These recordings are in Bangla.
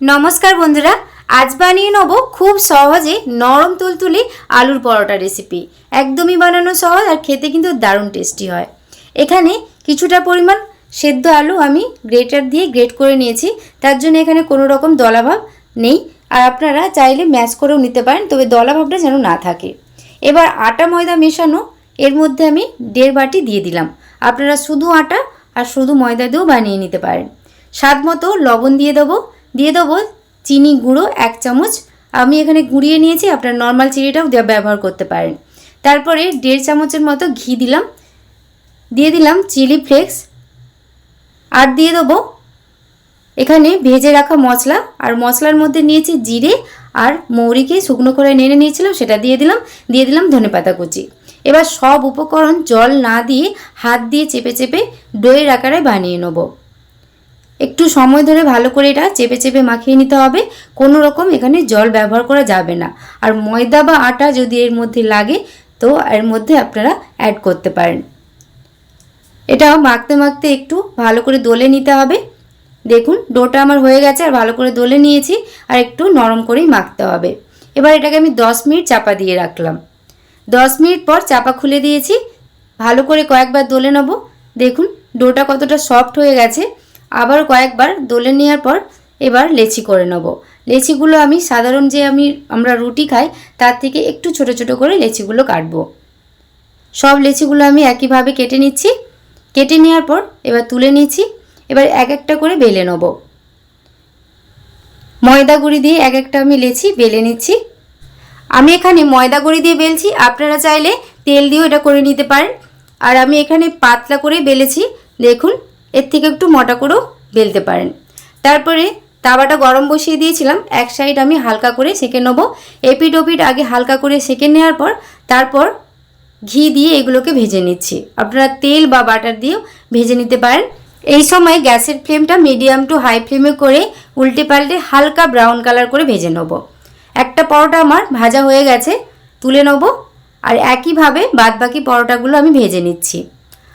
নমস্কার বন্ধুরা, আজ বানিয়ে নেব খুব সহজে নরম তুলতুলে আলুর পরোটা রেসিপি একদমই বানানো সহজ আর খেতে কিন্তু দারুণ টেস্টি হয়। এখানে কিছুটা পরিমাণ সেদ্ধ আলু আমি গ্রেটার দিয়ে গ্রেট করে নিয়েছি, তার জন্য এখানে কোনো রকম দলাভাব নেই। আর আপনারা চাইলে ম্যাশ করেও নিতে পারেন, তবে দলাভাবটা যেন না থাকে। এবার আটা ময়দা মেশানো, এর মধ্যে আমি দেড় বাটি দিয়ে দিলাম। আপনারা শুধু আটা আর শুধু ময়দা দিয়েও বানিয়ে নিতে পারেন। স্বাদ মতো লবণ দিয়ে দেবো। দিয়ে দেবো চিনি গুঁড়ো এক চামচ। আমি এখানে গুঁড়িয়ে নিয়েছি, আপনার নর্মাল চিনিটাও ব্যবহার করতে পারেন। তারপরে দেড় চামচের মতো ঘি দিলাম। দিয়ে দিলাম চিলি ফ্লেক্স আর দিয়ে দেবো এখানে ভেজে রাখা মশলা। আর মশলার মধ্যে নিয়েছি জিরে আর মৌরিকে শুকনো করে নেড়ে নিয়েছিলাম, সেটা দিয়ে দিলাম। দিয়ে দিলাম ধনেপাতা কুচি। এবার সব উপকরণ জল না দিয়ে হাত দিয়ে চেপে চেপে দইয়ের আকারে বানিয়ে নেব। একটু সময় ধরে ভালো করে এটা চেপে চেপে মাখিয়ে নিতে হবে। কোনো রকম এখানে জল ব্যবহার করা যাবে না। আর ময়দা বা আটা যদি এর মধ্যে লাগে, তো এর মধ্যে আপনারা অ্যাড করতে পারেন। এটা মাখতে মাখতে একটু ভালো করে দোলে নিতে হবে। দেখুন, ডোটা আমার হয়ে গেছে, আর ভালো করে দোলে নিয়েছি, আর একটু নরম করেই মাখতে হবে। এবার এটাকে আমি দশ মিনিট চাপা দিয়ে রাখলাম। দশ মিনিট পর চাপা খুলে দিয়েছি। ভালো করে কয়েকবার দোলে নেব। দেখুন, ডোটা কতটা সফট হয়ে গেছে। আবার কয়েকবার দোলে নেওয়ার পর এবার লেচি করে নেব। লেচিগুলো আমি সাধারণ যে আমি, আমরা রুটি খাই, তার থেকে একটু ছোট ছোট করে লেচিগুলো কাটবো। সব লেচিগুলো আমি একইভাবে কেটে নিচ্ছি। কেটে নেওয়ার পর এবার তুলে নিচ্ছি। এবার এক একটা করে বেলে নেব। ময়দা গুঁড়ি দিয়ে এক একটা আমি লেচি বেলে নিচ্ছি। আমি এখানে ময়দা গুঁড়ি দিয়ে বেলছি। আপনারা চাইলে তেল দিয়েও এটা করে নিতে পারেন। আর আমি এখানে পাতলা করে বেলেছি। দেখুন এর থেকে একটু মোটা করেও বেলতে পারেন। তারপরে তাওয়াটা গরম বসিয়ে দিয়েছিলাম, এক সাইড আমি হালকা করে সেঁকে নেব। এপিট ওপিট আগে হালকা করে সেঁকে নেওয়ার পর তারপর ঘি দিয়ে এগুলোকে ভেজে নিচ্ছি। আপনারা তেল বা বাটার দিয়েও ভেজে নিতে পারেন। এই সময় গ্যাসের ফ্লেমটা মিডিয়াম টু হাই ফ্লেমে করে উল্টে পাল্টে হালকা ব্রাউন কালার করে ভেজে নেব। একটা পরোটা আমার ভাজা হয়ে গেছে, তুলে নেব। আর একইভাবে বাদবাকি পরোটাগুলো আমি ভেজে নিচ্ছি।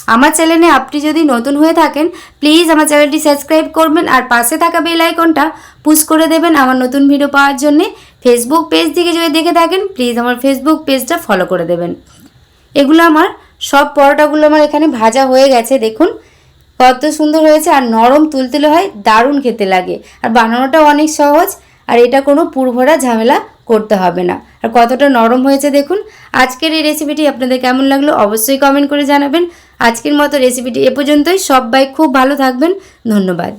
আমার চ্যানেলে আপনি যদি নতুন হয়ে থাকেন প্লিজ আমার চ্যানেলটি সাবস্ক্রাইব করবেন আর পাশে থাকা বেল আইকনটা পুশ করে দেবেন আমার নতুন ভিডিও পাওয়ার জন্যে। ফেসবুক পেজ থেকে যদি দেখে থাকেন প্লিজ আমার ফেসবুক পেজটা ফলো করে দেবেন। এগুলো আমার, সব পরোটাগুলো আমার এখানে ভাজা হয়ে গেছে, দেখুন। কত সুন্দর হয়েছে আর নরম তুলতুলে হয়, দারুণ খেতে লাগে। আর বানানোটাও অনেক সহজ, আর এটা কোনো পুরভরা ঝামেলা করতে হবে না। আর কতটা নরম হয়েছে, দেখুন। আজকের এই রেসিপিটি আপনাদের কেমন লাগল, অবশ্যই কমেন্ট করে জানাবেন। আজকের মতো রেসিপিটি এ পর্যন্তই। সবাই খুব ভালো থাকবেন। ধন্যবাদ।